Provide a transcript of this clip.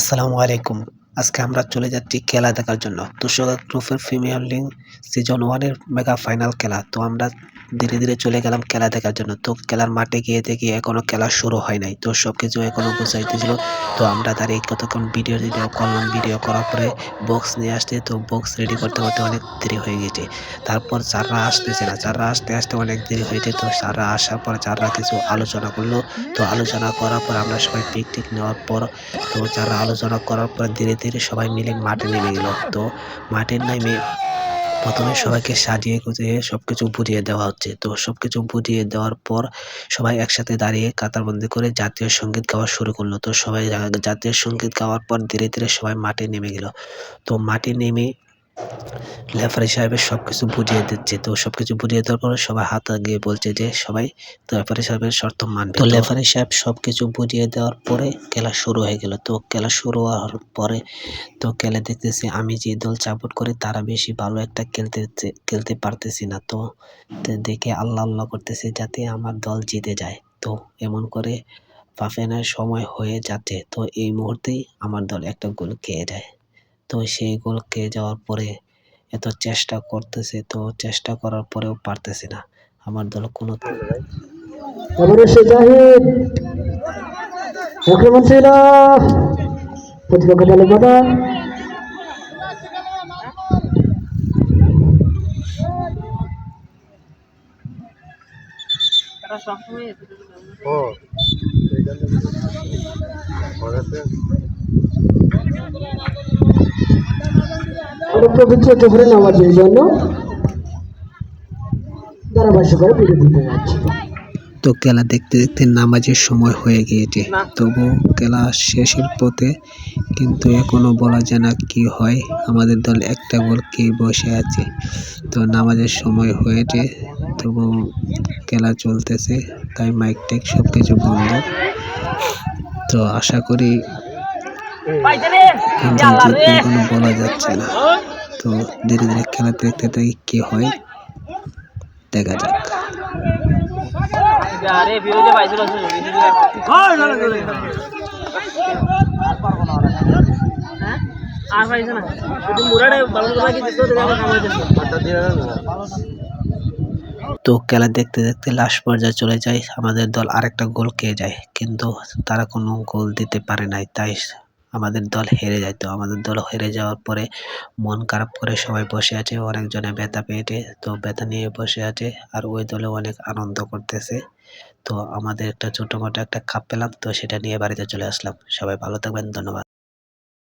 السلام عليكم. আজকে আমরা চলে যাচ্ছি খেলা দেখার জন্য। তুষার গ্রুপের প্রিমিয়ার লিগ সিজন ওয়ানের মেগা ফাইনাল খেলা। তো আমরা ধীরে ধীরে চলে গেলাম খেলা দেখার জন্য। তো খেলার মাঠে গিয়ে দেখি এখনও খেলা শুরু হয় নাই। তো সব কিছু এখনও বুঝাইতেছিল তো আমরা দাঁড়িয়ে কতক্ষণ ভিডিও ভিডিও করলাম। ভিডিও করার পরে বক্স নিয়ে আসতে তো বক্স রেডি করতে করতে অনেক দেরি হয়ে গেছে। তারপর চাররা আসতেছে না। চাররা আসতে আসতে অনেক দেরি হয়েছে তো চাররা আসার পর চাররা কিছু আলোচনা করল। তো আলোচনা করার পর আমরা সবাই পিকনিক নেওয়ার পর, তো চাররা আলোচনা করার পর ধীরে ধীরে সবাই মিলে মাঠে নেমে গেল। তো মাঠে নেমে প্রথমে সবাইকে সাজিয়ে গুজিয়ে সব কিছু বুঝিয়ে দেওয়া হচ্ছে। তো সব কিছু বুঝিয়ে দেওয়ার পর সবাই একসাথে দাঁড়িয়ে কাতারবন্দি করে জাতীয় সংগীত গাওয়া শুরু করল। তো সবাই জাতীয় সংগীত গাওয়ার পর ধীরে ধীরে সবাই মাঠে নেমে গেল। তো মাঠে নেমে লেফারি সাহেবের সব কিছু বুঝিয়ে দিচ্ছে। তো সব কিছু বুঝিয়ে দেওয়ার পরে সবাই হাত গিয়ে বলছে যে, সবাই তো লেফারি সাহেবের শর্ত মানবে। তো লেফারি সাহেব সব কিছু বুঝিয়ে দেওয়ার পরে খেলা শুরু হয়ে গেল। তো খেলা শুরু হওয়ার পরে তো খেলে দেখতেছি, আমি যে দল সাপোর্ট করি তারা বেশি ভালো একটা খেলতে খেলতে পারতেছি না। তো দেখে আল্লাহ আল্লাহ করতেছি যাতে আমার দল জিতে যায়। তো এমন করে পাফেনার সময় হয়ে যাচ্ছে। তো এই মুহূর্তেই আমার দল একটা গোল খেয়ে যায়। তো সেই গোল খেয়ে যাওয়ার পরে এত চেষ্টা করতেছে তো চেষ্টা করার পরেও পারতেছে না। আমার দল কোনো পবিত্র জোহরের নামাজের জন্য ধারাভাষ্যকারে বিরতি দিতে যাচ্ছে। তো খেলা দেখতে দেখতে নামাজের সময় হয়ে গিয়েছে। তবু খেলা শেষের পথে কিন্তু এখনও বলা যায় না কি হয়। আমাদের দল একটা গোল কে বসে আছে। তো নামাজের সময় হয়েছে তবু খেলা চলতেছে তাই মাইক টেক সব কিছু বন্ধ। তো আশা করি এখনও বলা যাচ্ছে না। তো ধীরে ধীরে খেলা দেখতে থাকি কি হয় দেখা যাক। আরে পাইছে না মুরাডে বালন দেখে কামাইতেছে তো খেলা দেখতে দেখতে লাস্ট পর্যায়ে চলে যায় আমাদের দল আরেকটা গোল খেয়ে যায় কিন্তু তারা কোনো গোল দিতে পারে নাই তাই আমাদের দল হেরে যায়। তো আমাদের দল হেরে যাওয়ার পরে মন খারাপ করে সবাই বসে আছে, অনেকজনে ব্যথা পেয়েছে। তো ব্যথা নিয়ে বসে আছে আর ওই দলে অনেক আনন্দ করতেছে। তো আমাদের একটা ছোটোমোটো একটা কাপ পেলাম, তো সেটা নিয়ে বাড়িতে চলে আসলাম। সবাই ভালো থাকবেন, ধন্যবাদ।